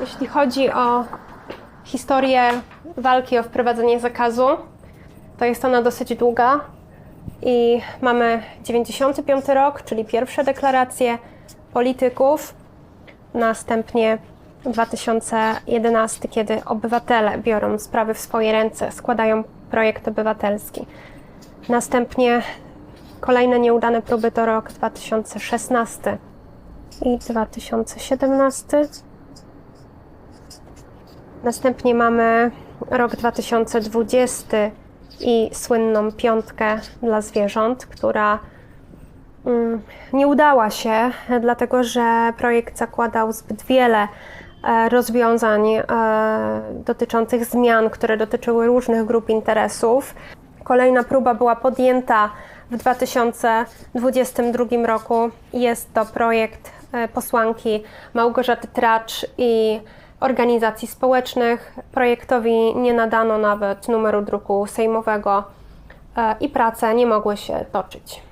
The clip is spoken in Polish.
Jeśli chodzi o historię walki o wprowadzenie zakazu, to jest ona dosyć długa i mamy 95 rok, czyli pierwsze deklaracje polityków, następnie 2011, kiedy obywatele biorą sprawy w swoje ręce, składają projekt obywatelski. Następnie kolejne nieudane próby to rok 2016 i 2017. Następnie mamy rok 2020 i słynną piątkę dla zwierząt, która mm, nie udała się, dlatego że projekt zakładał zbyt wiele e, rozwiązań e, dotyczących zmian, które dotyczyły różnych grup interesów. Kolejna próba była podjęta w 2022 roku. Jest to projekt e, posłanki Małgorzaty Tracz i organizacji społecznych. Projektowi nie nadano nawet numeru druku sejmowego e, i prace nie mogły się toczyć.